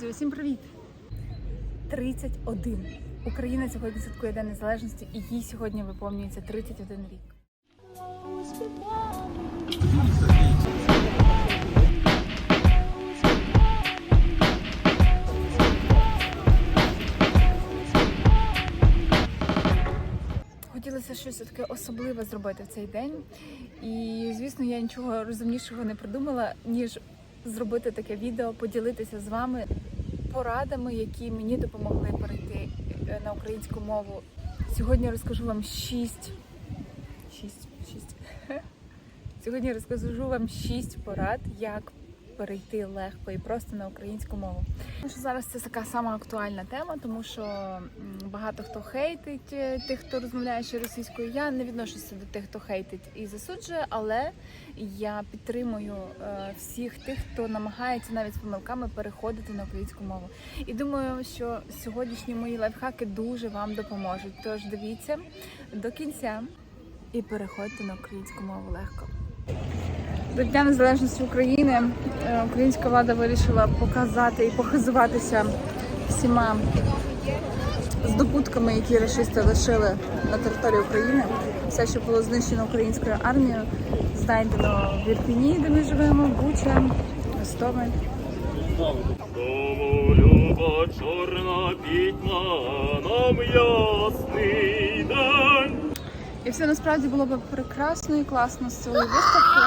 Друзі, усім привіт! 31. Україна сьогодні святкує День Незалежності і їй сьогодні виповнюється 31 рік. Хотілося щось таке особливе зробити в цей день. І, звісно, я нічого розумнішого не придумала, ніж зробити таке відео, поділитися з вами порадами, які мені допомогли перейти е, на українську мову. Сьогодні розкажу вам шість. Шість, шість. Сьогодні розкажу вам шість порад, як перейти легко і просто на українську мову. Тому що зараз це така сама актуальна тема, тому що багато хто хейтить е, тих, хто розмовляє ще російською. Я не відношуся до тих, хто хейтить і засуджує, але я підтримую е, всіх тих, хто намагається навіть з помилками переходити на українську мову. І думаю, що сьогоднішні мої лайфхаки дуже вам допоможуть. Тож дивіться до кінця і переходьте на українську мову легко. До Дня Незалежності України е, українська влада вирішила показати і похизуватися всіма здобутками, які рашисти лишили на території України. Все, що було знищено українською армією, знайдено в Ірпіні, де ми живемо, Буча, Ростове. Тому люба чорна пітьма нам ясний день. І все насправді було б прекрасно і класно з цієї виставки,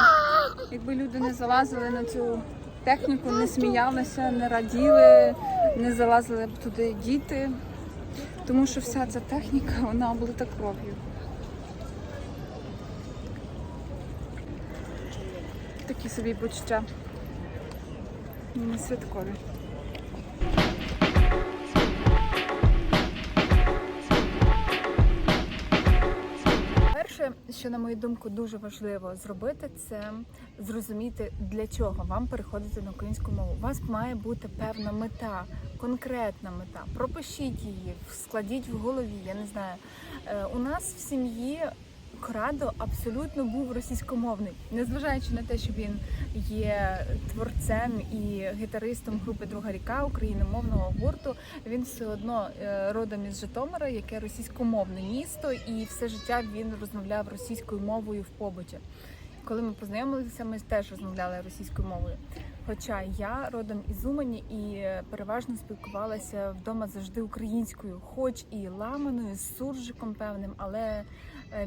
якби люди не залазили на цю техніку, не сміялися, не раділи, не залазили б туди діти. Тому що вся ця техніка, вона облита кров'ю. Такі собі почуття. Не святкові. Що на мою думку дуже важливо зробити, це зрозуміти, для чого вам переходити на українську мову. У вас має бути певна мета, конкретна мета. Пропишіть її, складіть в голові. Я не знаю. Е, У нас в сім'ї Крадо абсолютно був російськомовний, незважаючи на те, що він є творцем і гітаристом групи Друга ріка україномовного гурту. Він все одно е, родом із Житомира, яке російськомовне місто, і все життя він розмовляв російською мовою в побуті. Коли ми познайомилися, ми теж розмовляли російською мовою. Хоча я родом із Умані і переважно спілкувалася вдома завжди українською, хоч і ламаною, з суржиком певним, але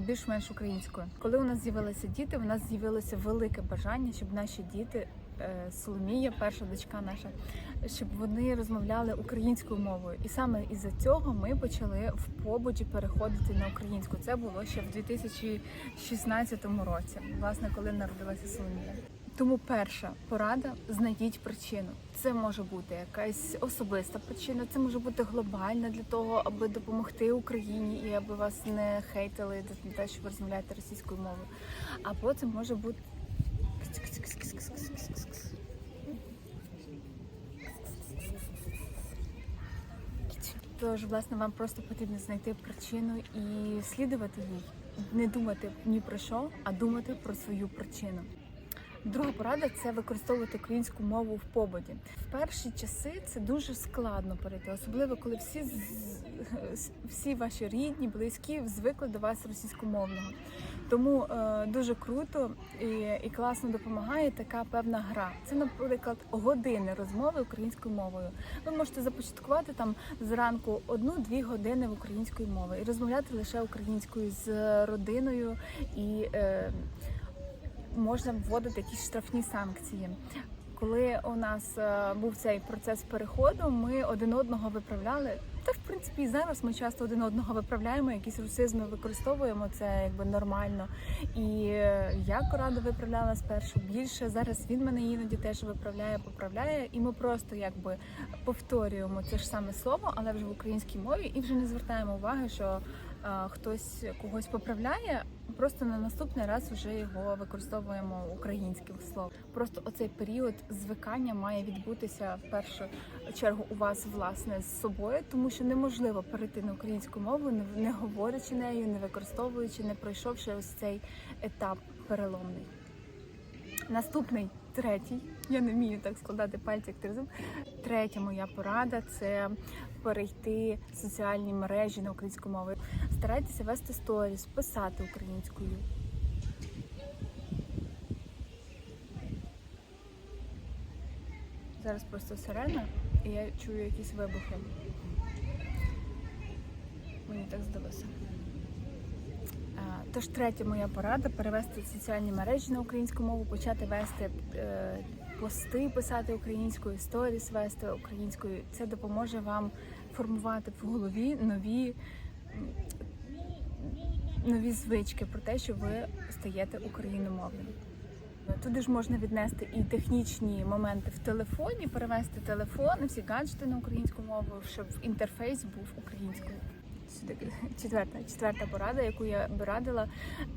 більш-менш українською. Коли у нас з'явилися діти, у нас з'явилося велике бажання, щоб наші діти, е, Соломія, перша дочка наша, щоб вони розмовляли українською мовою. І саме із-за цього ми почали в побуті переходити на українську. Це було ще в 2016 році, власне, коли народилася Соломія. Тому перша порада знайдіть причину. Це може бути якась особиста причина, це може бути глобальна для того, аби допомогти Україні і аби вас не хейтили за те, що ви розмовляєте російською мовою. Або це може бути. Тож, власне, вам просто потрібно знайти причину і слідувати їй. Не думати ні про що, а думати про свою причину. Друга порада це використовувати українську мову в побуті. В перші часи це дуже складно перейти, особливо коли всі всі ваші рідні, близькі звикли до вас російськомовного. Тому е, дуже круто і, і класно допомагає така певна гра. Це, наприклад, години розмови українською мовою. Ви можете започаткувати там зранку одну-дві години в української мови і розмовляти лише українською з родиною і. Е, можна вводити якісь штрафні санкції. Коли у нас е, був цей процес переходу, ми один одного виправляли. Та в принципі і зараз ми часто один одного виправляємо, якісь русизми використовуємо. Це якби нормально. І е, я Корадо виправляла спершу більше. Зараз він мене іноді теж виправляє, поправляє, і ми просто якби повторюємо це ж саме слово, але вже в українській мові, і вже не звертаємо уваги, що хтось когось поправляє. Просто на наступний раз вже його використовуємо українським словом. Просто оцей період звикання має відбутися в першу чергу у вас власне з собою, тому що неможливо перейти на українську мову, не говорячи нею, не використовуючи, не пройшовши ось цей етап переломний. Наступний третій. Я не вмію так складати пальці, як ти. Третя моя порада це перейти в соціальні мережі на українську мову. Старайтеся вести сторіс, писати українською. Зараз просто сирена, і я чую якісь вибухи. Мені так здалося. Тож третя моя порада перевести соціальні мережі на українську мову, почати вести е, пости, писати українською, сторіс вести українською. Це допоможе вам формувати в голові нові, нові звички про те, що ви стаєте україномовним. Туди ж можна віднести і технічні моменти в телефоні, перевести телефон, всі гаджети на українську мову, щоб інтерфейс був українською. Четверта, четверта порада, яку я би радила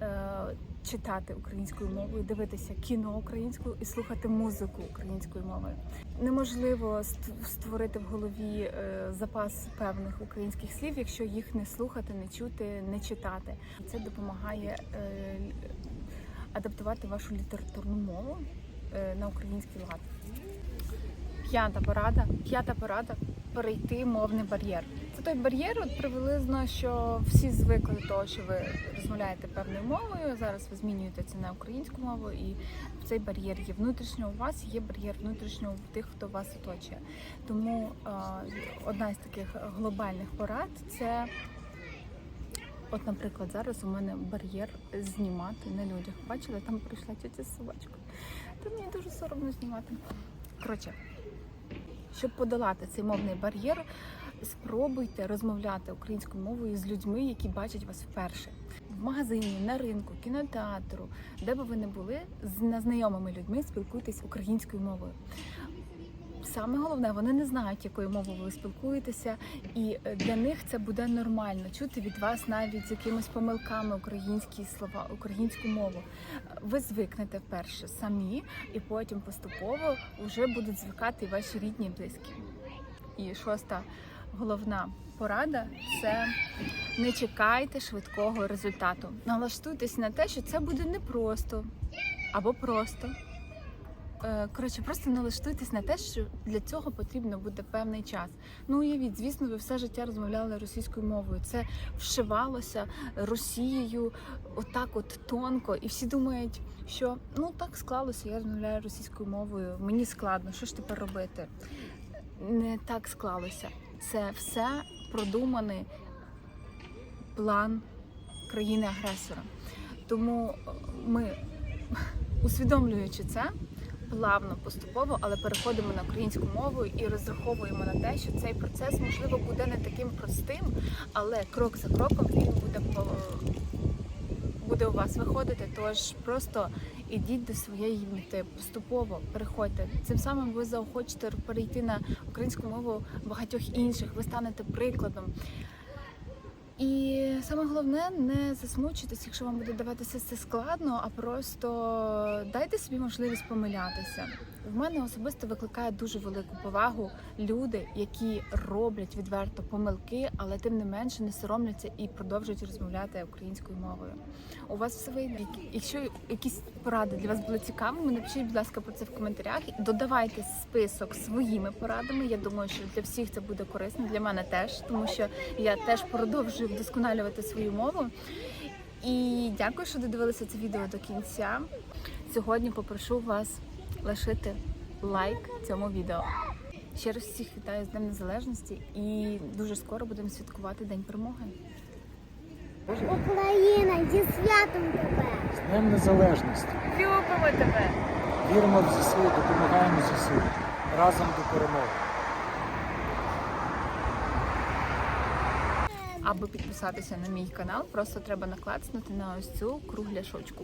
е, читати українською мовою, дивитися кіно українською і слухати музику українською мовою. Неможливо створити в голові е, запас певних українських слів, якщо їх не слухати, не чути, не читати. Це допомагає е, адаптувати вашу літературну мову на український лад. П'ята порада. П'ята порада перейти мовний бар'єр. Це той бар'єр, от приблизно, що всі звикли до того, що ви розмовляєте певною мовою. Зараз ви змінюєте це на українську мову, і цей бар'єр є внутрішньо у вас, є бар'єр внутрішньо у тих, хто вас оточує. Тому е, одна з таких глобальних порад це. От, наприклад, зараз у мене бар'єр знімати на людях. Бачили, там прийшла тітя з собачкою. Та мені дуже соромно знімати. Коротше, щоб подолати цей мовний бар'єр, спробуйте розмовляти українською мовою з людьми, які бачать вас вперше. В магазині, на ринку, кінотеатру, де би ви не були, з незнайомими людьми спілкуйтесь українською мовою. Саме головне, вони не знають, якою мовою ви спілкуєтеся, і е, для них це буде нормально чути від вас навіть з якимись помилками українські слова, українську мову. Ви звикнете вперше самі, і потім поступово вже будуть звикати ваші рідні близькі. І шоста головна порада це не чекайте швидкого результату. Налаштуйтесь на те, що це буде непросто або просто. Е, Коротше, просто налаштуйтесь на те, що для цього потрібно буде певний час. Ну уявіть, звісно, ви все життя розмовляли російською мовою. Це вшивалося Росією отак, от тонко, і всі думають, що ну так склалося, я розмовляю російською мовою, мені складно, що ж тепер робити? Не так склалося. Це все продуманий план країни-агресора. Тому е, ми, усвідомлюючи це, плавно, поступово, але переходимо на українську мову і розраховуємо на те, що цей процес можливо буде не таким простим, але крок за кроком він буде буде у вас виходити. Тож просто ідіть до своєї мети, поступово переходьте. Цим самим ви заохочете перейти на українську мову багатьох інших. Ви станете прикладом. І саме головне не засмучитись, якщо вам буде даватися це складно, а просто дайте собі можливість помилятися. В мене особисто викликає дуже велику повагу люди, які роблять відверто помилки, але тим не менше не соромляться і продовжують розмовляти українською мовою. У вас все вийде. Якщо якісь поради для вас були цікавими, напишіть, будь ласка, про це в коментарях. Додавайте список своїми порадами. Я думаю, що для всіх це буде корисно. Для мене теж, тому що я теж продовжую вдосконалювати свою мову. І дякую, що додивилися це відео до кінця. Сьогодні попрошу вас лишити лайк цьому відео. Ще раз всіх вітаю з Днем Незалежності і дуже скоро будемо святкувати День перемоги. Україна, зі святом тебе! З Днем Незалежності. Любимо тебе! Віримо в ЗСУ, допомагаємо ЗСУ. Разом до перемоги. Аби підписатися на мій канал, просто треба наклацнути на ось цю кругляшочку.